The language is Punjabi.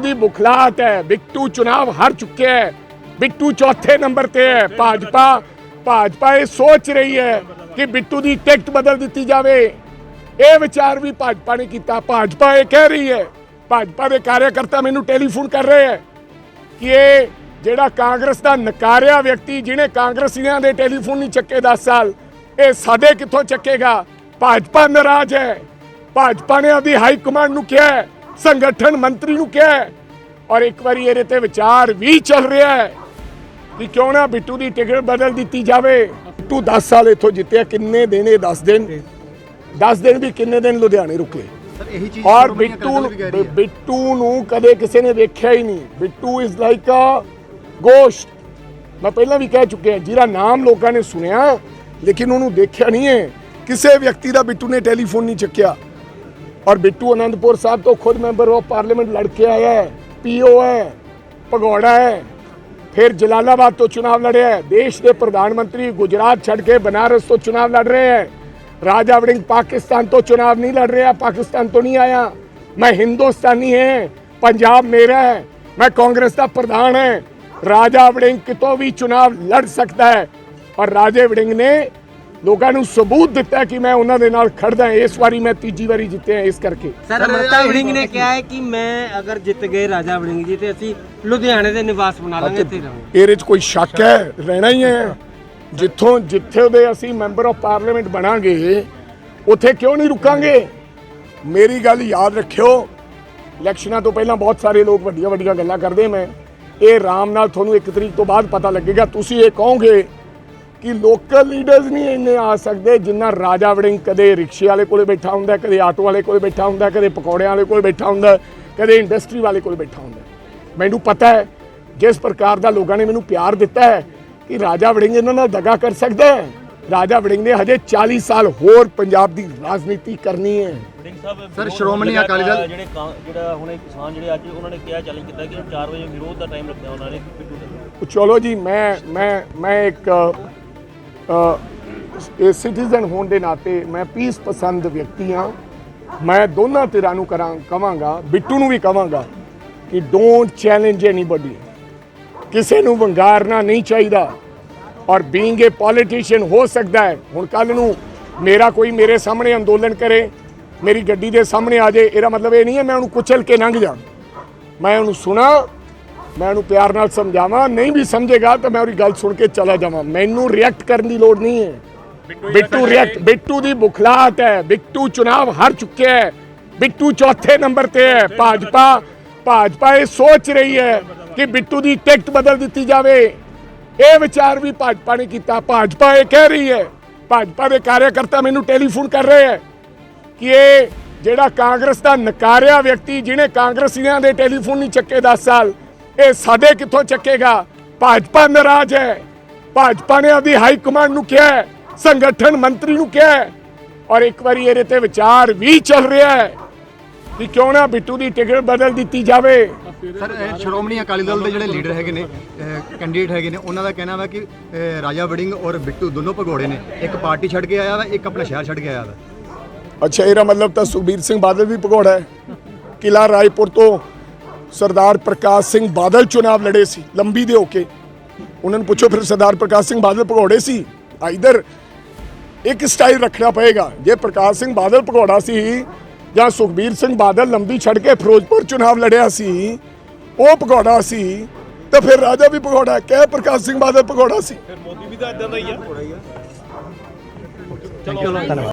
ਬਿੱਟੂ ਦੀ ਬੁਖਲਾਹਟ ਹੈ। ਬਿੱਟੂ ਚੁਣਾਵ ਹਾਰ ਚੁੱਕਿਆ ਹੈ। ਬਿੱਟੂ ਚੌਥੇ ਨੰਬਰ ਤੇ ਹੈ। ਭਾਜਪਾ ਭਾਜਪਾ ਇਹ ਸੋਚ ਰਹੀ ਹੈ ਕਿ ਬਿੱਟੂ ਦੀ ਟਿਕਟ ਬਦਲ ਦਿੱਤੀ ਜਾਵੇ। ਇਹ ਵਿਚਾਰ ਵੀ ਭਾਜਪਾ ਨੇ ਕੀਤਾ। ਭਾਜਪਾ ਇਹ ਕਹਿ ਰਹੀ ਹੈ। ਭਾਜਪਾ ਦੇ ਕਾਰਿਆਕਰਤਾ ਮੈਨੂੰ ਟੈਲੀਫੋਨ ਕਰ ਰਹੇ ਹੈ ਕਿ ਇਹ ਜਿਹੜਾ ਕਾਂਗਰਸ ਦਾ ਨਕਾਰਿਆ ਵਿਅਕਤੀ ਜਿਹਨੇ ਕਾਂਗਰਸੀਆਂ ਦੇ ਟੈਲੀਫੋਨ ਨਹੀਂ ਚੱਕੇ 10 ਸਾਲ ਇਹ ਸਾਡੇ ਕਿੱਥੋਂ ਚੱਕੇਗਾ? ਭਾਜਪਾ ਨਾਰਾਜ਼ ਹੈ। ਭਾਜਪਾ ਨੇ ਆਪਦੀ ਹਾਈ ਕਮਾਂਡ ਨੂੰ ਕਿਹਾ ਹੈ, ਸੰਗਠਨ ਮੰਤਰੀ ਨੂੰ ਕਿਹਾ ਔਰ ਇੱਕ ਵਾਰੀ ਇਹਦੇ ਤੇ ਵਿਚਾਰ ਵੀ ਚੱਲ ਰਿਹਾ ਹੈ ਕਿ ਕਿਉਂ ਨਾ ਬਿੱਟੂ ਦੀ ਟਿਕਟ ਬਦਲ ਦਿੱਤੀ ਜਾਵੇ। ਬਿੱਟੂ 10 ਸਾਲ ਇੱਥੋਂ ਜਿੱਤਿਆ ਕਿੰਨੇ ਦਿਨ ਇਹ 10 ਦਿਨ? 10 ਦਿਨ ਵੀ ਕਿੰਨੇ ਦਿਨ ਲੁਧਿਆਣੇ ਰੁਕੇ ਔਰ ਬਿੱਟੂ। ਬਿੱਟੂ ਨੂੰ ਕਦੇ ਕਿਸੇ ਨੇ ਵੇਖਿਆ ਹੀ ਨਹੀਂ। Bittu is like a ghost ਮੈਂ ਪਹਿਲਾਂ ਵੀ ਕਹਿ ਚੁੱਕਿਆ ਜਿਹਦਾ ਨਾਮ ਲੋਕਾਂ ਨੇ ਸੁਣਿਆ ਲੇਕਿਨ ਉਹਨੂੰ ਦੇਖਿਆ ਨਹੀਂ ਹੈ। ਕਿਸੇ ਵਿਅਕਤੀ ਦਾ ਬਿੱਟੂ ਨੇ ਟੈਲੀਫੋਨ ਨਹੀਂ ਚੱਕਿਆ। और बिट्टू आनंदपुर साहब तो खुद मेंबर ऑफ़ पार्लियामेंट लड़के आया है पीओ है भगौड़ा है, फिर जलालाबाद तो चुनाव लड़े हैं, देश के प्रधानमंत्री गुजरात छड़ के बनारस तो चुनाव लड़ रहे हैं, राजा वड़िंग पाकिस्तान तो चुनाव नहीं लड़ रहे पाकिस्तान तो नहीं आया। मैं हिंदुस्तानी है, पंजाब मेरा है, मैं कांग्रेस का प्रधान है, राजा वड़िंग कितों भी चुनाव लड़ सकता है, और राजे वड़िंग ने ਲੋਕਾਂ ਨੂੰ ਸਬੂਤ ਦਿੱਤਾ ਕਿ ਮੈਂ ਉਹਨਾਂ ਦੇ ਨਾਲ ਖੜਦਾ ਹਾਂ। ਇਸ ਵਾਰੀ ਮੈਂ ਤੀਜੀ ਵਾਰੀ ਜਿੱਤਿਆ ਇਸ ਕਰਕੇ। ਸਰ ਅਮਰਤਾ ਵੜਿੰਗ ਨੇ ਕਿਹਾ ਹੈ ਕਿ ਮੈਂ ਅਗਰ ਜਿੱਤ ਗਏ ਰਾਜਾ ਵੜਿੰਗ ਜੀ ਤੇ ਅਸੀਂ ਲੁਧਿਆਣੇ ਦੇ ਨਿਵਾਸ ਬਣਾ ਲਾਂਗੇ ਇੱਥੇ ਰਹਾਂਗੇ। ਇਹਦੇ 'ਚ ਕੋਈ ਸ਼ੱਕ ਹੈ? ਰਹਿਣਾ ਹੀ ਹੈ। ਜਿੱਥੋਂ ਜਿੱਥੇ ਦੇ ਅਸੀਂ ਮੈਂਬਰ ਆਫ ਪਾਰਲੀਮੈਂਟ ਬਣਾਂਗੇ ਉੱਥੇ ਕਿਉਂ ਨਹੀਂ ਰੁਕਾਂਗੇ? ਮੇਰੀ ਗੱਲ ਯਾਦ ਰੱਖਿਓ। ਇਲੈਕਸ਼ਨਾਂ ਤੋਂ ਪਹਿਲਾਂ ਬਹੁਤ ਸਾਰੇ ਲੋਕ ਵੱਡੀਆਂ ਵੱਡੀਆਂ ਗੱਲਾਂ ਕਰਦੇ ਮੈਂ। ਇਹ ਆਰਾਮ ਨਾਲ ਤੁਹਾਨੂੰ ਇੱਕ ਤਰੀਕ ਤੋਂ ਬਾਅਦ ਪਤਾ ਲੱਗੇਗਾ। ਤੁਸੀਂ ਇਹ ਕਹੋਗੇ ਕਿ ਲੋਕਲ ਲੀਡਰਸ ਨਹੀਂ ਇੰਨੇ ਆ ਸਕਦੇ ਜਿੰਨਾ ਰਾਜਾ ਵੜਿੰਗ ਕਦੇ ਰਿਕਸ਼ੇ ਵਾਲੇ ਕੋਲੇ ਬੈਠਾ ਹੁੰਦਾ ਕਦੇ ਆਟੋ ਵਾਲੇ ਕੋਲੇ ਬੈਠਾ ਹੁੰਦਾ ਕਦੇ ਪਕੌੜਿਆਂ ਵਾਲੇ ਕੋਲੇ ਬੈਠਾ ਹੁੰਦਾ ਕਦੇ ਇੰਡਸਟਰੀ ਵਾਲੇ ਕੋਲੇ ਬੈਠਾ ਹੁੰਦਾ। ਮੈਨੂੰ ਪਤਾ ਹੈ ਜਿਸ ਪ੍ਰਕਾਰ ਦਾ ਲੋਕਾਂ ਨੇ ਮੈਨੂੰ ਪਿਆਰ ਦਿੱਤਾ ਹੈ ਕਿ ਰਾਜਾ ਵੜਿੰਗ ਇਹਨਾਂ ਨਾਲ ਦਗਾ ਕਰ ਸਕਦਾ ਹੈ। ਰਾਜਾ ਵੜਿੰਗ ਨੇ ਹਜੇ 40 ਸਾਲ ਹੋਰ ਪੰਜਾਬ ਦੀ ਰਾਜਨੀਤੀ ਕਰਨੀ ਹੈ। ਸਾਹਿਬ ਸਰ, ਸ਼੍ਰੋਮਣੀ ਅਕਾਲੀ ਦਲ- ਜਿਹੜੇ ਜਿਹੜਾ ਹੁਣੇ ਕਿਸਾਨ ਜਿਹੜੇ ਅੱਜ ਉਹਨਾਂ ਨੇ ਕਿਹਾ ਚੈਲੰਜ ਕੀਤਾ ਕਿ 4 ਵਜੇ ਵਿਰੋਧ ਦਾ ਟਾਈਮ ਰੱਖਿਆ ਉਹਨਾਂ ਨੇ ਚਲੋ ਜੀ ਮੈਂ ਮੈਂ ਮੈਂ ਇੱਕ ਇਹ ਸਿਟੀਜ਼ਨ ਹੋਣ ਦੇ ਨਾਤੇ ਮੈਂ ਪੀਸ ਪਸੰਦ ਵਿਅਕਤੀ ਹਾਂ। ਮੈਂ ਦੋਨਾਂ ਧਿਰਾਂ ਨੂੰ ਕਰਾਂ ਕਵਾਂਗਾ, ਬਿੱਟੂ ਨੂੰ ਵੀ ਕਵਾਂਗਾ ਕਿ ਡੋਂਟ ਚੈਲੰਜ ਐਨੀਬਾਡੀ ਕਿਸੇ ਨੂੰ ਵੰਗਾਰਨਾ ਨਹੀਂ ਚਾਹੀਦਾ। ਔਰ ਬੀਇੰਗ ਅ ਪੋਲੀਟੀਸ਼ੀਅਨ ਹੋ ਸਕਦਾ ਹੈ। ਹੁਣ ਕੱਲ ਨੂੰ ਮੇਰਾ ਕੋਈ ਮੇਰੇ ਸਾਹਮਣੇ ਅੰਦੋਲਨ ਕਰੇ, ਮੇਰੀ ਗੱਡੀ ਦੇ ਸਾਹਮਣੇ ਆ ਜਾਏ, ਇਹਦਾ ਮਤਲਬ ਇਹ ਨਹੀਂ ਹੈ ਮੈਂ ਉਹਨੂੰ ਕੁਚਲ ਕੇ ਲੰਘ ਜਾ ਮੈਂ ਉਹਨੂੰ ਸੁਣਾ ਮੈਂ ਉਹਨੂੰ ਪਿਆਰ ਨਾਲ ਸਮਝਾਵਾਂ ਨਹੀਂ ਵੀ ਸਮਝੇਗਾ ਤਾਂ ਮੈਂ ਉਹਦੀ ਗੱਲ ਸੁਣ ਕੇ ਚਲਾ ਜਾਵਾਂ। ਮੈਨੂੰ ਰਿਐਕਟ ਕਰਨ ਦੀ ਲੋੜ ਨਹੀਂ ਹੈ। ਬਿੱਟੂ ਰਿਐਕਟ ਬਿੱਟੂ ਦੀ ਬੁਖਲਾਹਟ ਹੈ। ਬਿੱਟੂ ਚੁਣਾਵ ਹਾਰ ਚੁੱਕਿਆ ਹੈ। ਬਿੱਟੂ ਚੌਥੇ ਨੰਬਰ ਤੇ ਹੈ। ਭਾਜਪਾ ਭਾਜਪਾ ਇਹ ਸੋਚ ਰਹੀ ਹੈ ਕਿ ਬਿੱਟੂ ਦੀ ਟਿਕਟ ਬਦਲ ਦਿੱਤੀ ਜਾਵੇ। ਇਹ ਵਿਚਾਰ ਵੀ ਭਾਜਪਾ ਨੇ ਕੀਤਾ। ਭਾਜਪਾ ਇਹ ਕਹਿ ਰਹੀ ਹੈ। ਭਾਜਪਾ ਦੇ ਕਾਰਿਆਕਰਤਾ ਮੈਨੂੰ ਟੈਲੀਫੋਨ ਕਰ ਰਹੇ ਹੈ ਕਿ ਇਹ ਜਿਹੜਾ ਕਾਂਗਰਸ ਦਾ ਨਕਾਰਿਆ ਵਿਅਕਤੀ ਜਿਹਨੇ ਕਾਂਗਰਸੀਆਂ ਦੇ ਟੈਲੀਫੋਨ ਨਹੀਂ ਚੱਕੇ 10 ਸਾਲ ਇਹ ਸਾਡੇ ਕਿੱਥੋਂ ਚੱਕੇਗਾ? ਭਾਜਪਾ ਨਾਰਾਜ਼ ਹੈ। ਭਾਜਪਾ ਨੇ ਆਪਦੀ ਹਾਈ ਕਮਾਂਡ ਨੂੰ ਕਿਹਾ ਹੈ, ਸੰਗਠਨ ਮੰਤਰੀ ਨੂੰ ਕਿਹਾ ਹੈ। ਔਰ ਇੱਕ ਵਾਰੀ ਇਹਦੇ ਤੇ ਵਿਚਾਰ ਵੀ ਚੱਲ ਰਿਹਾ ਹੈ ਕਿ ਕਿਉਂ ਨਾ ਬਿੱਟੂ ਦੀ ਟਿਕਟ ਬਦਲ ਦਿੱਤੀ ਜਾਵੇ। ਸਰ ਇਹ ਸ਼੍ਰੋਮਣੀ ਅਕਾਲੀ ਦਲ ਦੇ ਜਿਹੜੇ ਲੀਡਰ ਹੈਗੇ ਨੇ ਕੈਂਡੀਡੇਟ ਹੈਗੇ ਨੇ ਉਹਨਾਂ ਦਾ ਕਹਿਣਾ ਵਾ ਕਿ ਰਾਜਾ ਵੜਿੰਗ ਔਰ ਬਿੱਟੂ ਦੋਨੋਂ ਭਗੌੜੇ ਨੇ। ਇੱਕ ਪਾਰਟੀ ਛੱਡ ਕੇ ਆਇਆ ਵਾ ਇੱਕ ਆਪਣਾ ਸ਼ਹਿਰ ਛੱਡ ਕੇ ਆਇਆ ਵਾ। ਅੱਛਾ ਇਹਦਾ ਮਤਲਬ ਤਾਂ ਸੁਖਬੀਰ ਸਿੰਘ ਬਾਦਲ ਵੀ ਭਗੌੜਾ ਹੈ। ਕਿਲਾ ਰਾਏਪੁਰ ਤੋਂ ਸਰਦਾਰ ਪ੍ਰਕਾਸ਼ ਸਿੰਘ ਬਾਦਲ ਚੁਣਾਵ ਲੜੇ ਸੀ ਲੰਬੀ ਦੇ ਹੋ ਕੇ। ਉਹਨਾਂ ਨੂੰ ਪੁੱਛੋ ਫਿਰ ਸਰਦਾਰ ਪ੍ਰਕਾਸ਼ ਸਿੰਘ ਬਾਦਲ ਭਗੌੜੇ ਸੀ। ਆਈਦਰ ਇੱਕ ਸਟਾਈਲ ਰੱਖਣਾ ਪਏਗਾ ਜੇ ਪ੍ਰਕਾਸ਼ ਸਿੰਘ ਬਾਦਲ ਭਗੌੜਾ ਸੀ ਜਾਂ ਸੁਖਬੀਰ ਸਿੰਘ ਬਾਦਲ ਲੰਬੀ ਛੱਡ ਕੇ ਫਿਰੋਜ਼ਪੁਰ ਚੁਣਾਵ ਲੜਿਆ ਸੀ ਉਹ ਭਗੌੜਾ ਸੀ ਤਾਂ ਫਿਰ ਰਾਜਾ ਵੀ ਭਗੌੜਾ ਹੈ। ਕਹਿ ਪ੍ਰਕਾਸ਼ ਸਿੰਘ ਬਾਦਲ ਭਗੌੜਾ ਸੀ। ਫਿਰ ਮੋਦੀ ਵੀ ਤਾਂ ਇਦਾਂ ਦਾ ਹੀ ਆ।